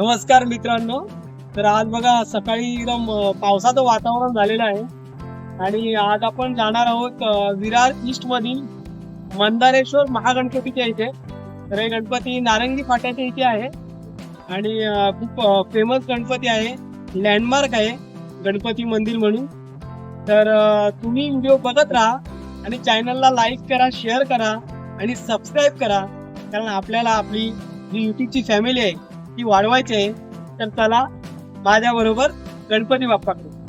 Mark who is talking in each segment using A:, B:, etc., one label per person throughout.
A: नमस्कार मित्रांनो. तर आज बघा सकाळी एकदम पावसाचं वातावरण झालेलं आहे. आणि आज आपण जाणार आहोत विरार ईस्ट मधील मंदारेश्वर महागणपतीच्या इथे. तर हे गणपती नारंगी फाट्याच्या इथे आहे. आणि खूप फेमस गणपती आहे. लँडमार्क आहे गणपती मंदिर म्हणून. तर तुम्ही व्हिडिओ बघत राहा आणि चॅनलला लाईक करा शेअर करा आणि सबस्क्राईब करा. कारण आपल्याला आपली जी युट्यूबची फॅमिली आहे ती वाढवायची आहे तर त्याला माझ्याबरोबर गणपती बाप्पाकडे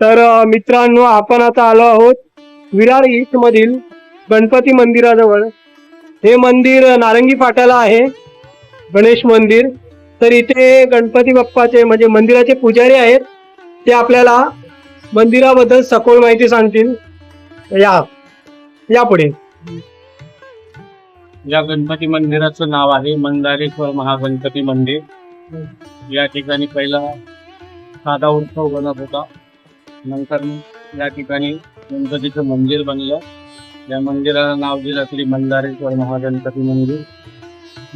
A: तर मित्रांनो आपण आता आलो आहोत विरार ईस्ट मधील गणपती मंदिराजवळ. हे मंदिर नारंगी फाट्याला आहे गणेश मंदिर. तर इथे गणपती बाप्पाचे म्हणजे मंदिराचे पुजारी आहेत. ते आपल्याला मंदिराबद्दल सखोल माहिती सांगतील. या या पुढे.
B: या गणपती मंदिराचं नाव आहे मंदारेश्वर महागणपती मंदिर. या ठिकाणी पहिला साधा उत्सव बनत होता. नंतर या ठिकाणी गणपतीचं मंदिर बनलं. या मंदिराला नाव दिलं श्री मंदारेश्वर महागणपती मंदिर.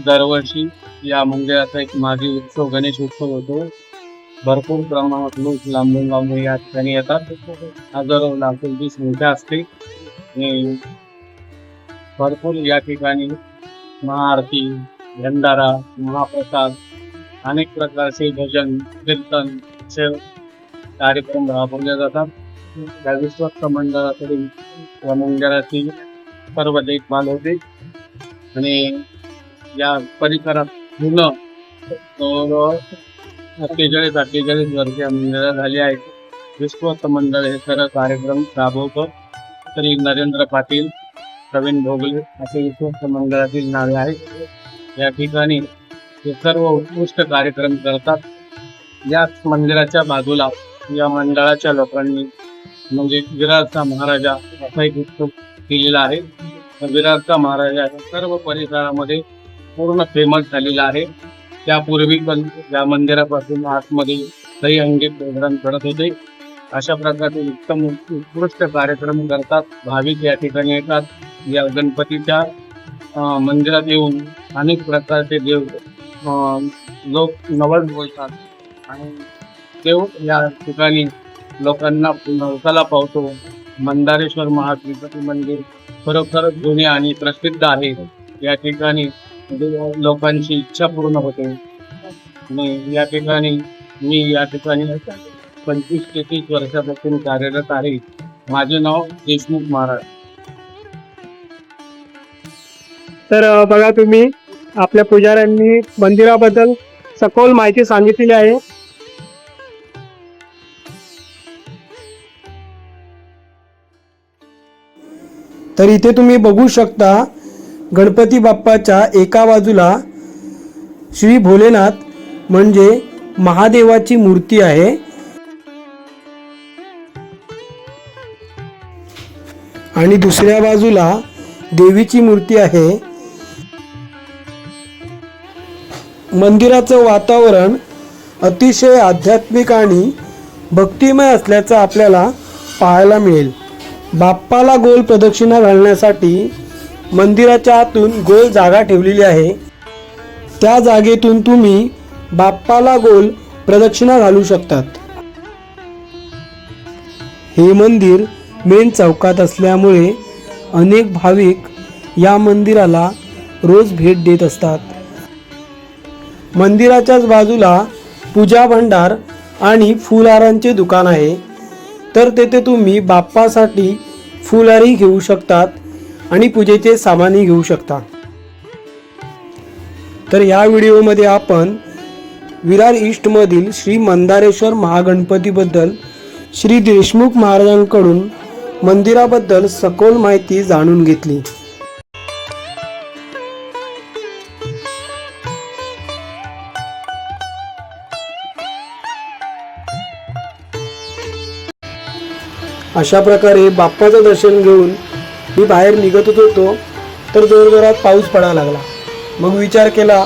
B: दरवर्षी या मंदिराचा एक मागे उत्सव गणेश उत्सव होतो. भरपूर प्रमाणात लोक लांबून लांबून या ठिकाणी येतात. हजारो लाखोंची संख्या असते. आणि भरपूर या ठिकाणी महाआरती भंडारा महाप्रसाद अनेक प्रकारचे भजन कीर्तन कार्यक्रम राबवले जातात त्या विश्वस्त मंडळाकडे या मंदिराची सर्व देखभाल होते. आणि या परिसरात पूर्ण जवळजवळ अठ्ठेचाळीस अठ्ठेचाळीस वर्ष या झाली आहेत. विश्वस्त मंडळ हे सर्व कार्यक्रम राबवतं. तरी नरेंद्र पाटील प्रवीण भोगले असे विश्वस्त मंडळातील नावे आहेत. या ठिकाणी हे सर्व उत्कृष्ट कार्यक्रम करतात. याच मंदिराच्या बाजूला या मंडळाच्या लोकांनी म्हणजे विरारचा महाराजा असा एक उत्सव केलेला आहे. विरारचा महाराजा या सर्व परिसरामध्ये पूर्ण फेमस झालेला आहे. त्यापूर्वी पण या मंदिरापासून आतमध्ये काही अंगी प्रोग्राम करत होते. अशा प्रकारचे उत्तम उत्कृष्ट कार्यक्रम करतात. भाविक या ठिकाणी येतात. या गणपतीच्या मंदिरात येऊन अनेक प्रकारचे देव लोक नवल बोलतात आणि देव या ठिकाणी लोकांना नवसाला पावतो. मंदारेश्वर महागणपती मंदिर खरोखरच जुने आणि प्रसिद्ध आहे. या ठिकाणी लोकांची इच्छा पूर्ण होते. आणि या ठिकाणी मी या ठिकाणी पंचवीस ते तीस वर्षापासून कार्यरत आहे. माझे नाव देशमुख महाराज.
A: तर बघा तुम्ही आपल्या पुजाऱ्यांनी मंदिराबद्दल सखोल माहिती सांगितलेली आहे.
C: तर इथे तुम्ही बघू शकता गणपती बाप्पाच्या एका बाजूला श्री भोलेनाथ म्हणजे महादेवाची मूर्ती आहे. आणि दुसऱ्या बाजूला देवीची मूर्ती आहे. मंदिराचं वातावरण अतिशय आध्यात्मिक आणि भक्तिमय असल्याचं आपल्याला पाहायला मिळेल. बाप्पाला गोल प्रदक्षिणा घालण्यासाठी मंदिराच्या आतून गोल जागा ठेवलेली आहे. त्या जागेतून तुम्ही बाप्पाला गोल प्रदक्षिणा घालू शकतात. हे मंदिर मेन चौकात असल्यामुळे अनेक भाविक या मंदिराला रोज भेट देत असतात. मंदिराच्याच बाजूला पूजा भंडार आणि फुलहारांचे दुकान आहे. तर तेथे तुम्ही बाप्पासाठी फुलारी घेऊ शकतात आणि पूजेचे सामानही घेऊ शकता. तर या व्हिडिओमध्ये आपण विरार ईस्टमधील श्री मंदारेश्वर महागणपतीबद्दल श्री देशमुख महाराजांकडून मंदिराबद्दल सखोल माहिती जाणून घेतली. अशा प्रकारे बाप्पाचं दर्शन घेऊन मी बाहेर निघतच होतो तर जोरजोरात पाऊस पडायला लागला. मग विचार केला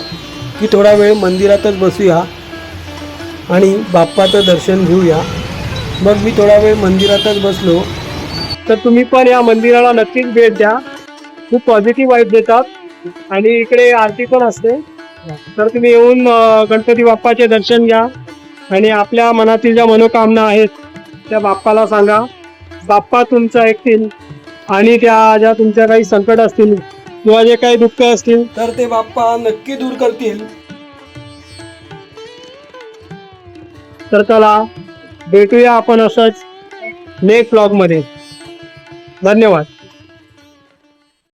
C: की थोडा वेळ मंदिरातच बसूया आणि बाप्पाचं दर्शन घेऊया. मग मी थोडा वेळ मंदिरातच बसलो.
A: तर तुम्ही पण या मंदिराला नक्कीच भेट द्या. खूप पॉझिटिव्ह वाईब देतात. आणि इकडे आरती पण असते. तर तुम्ही येऊन गणपती बाप्पाचे दर्शन घ्या. आणि आपल्या मनातील ज्या मनोकामना आहेत त्या बाप्पाला सांगा. बाप्पा तुमचं ऐकतील आणि त्या ज्या तुमच्या काही संकट असतील किंवा जे काही दुःख असतील
C: तर ते बाप्पा नक्की दूर करतील.
A: तर चला भेटूया आपण असंच नेक्स्ट ब्लॉगमध्ये धन्यवाद.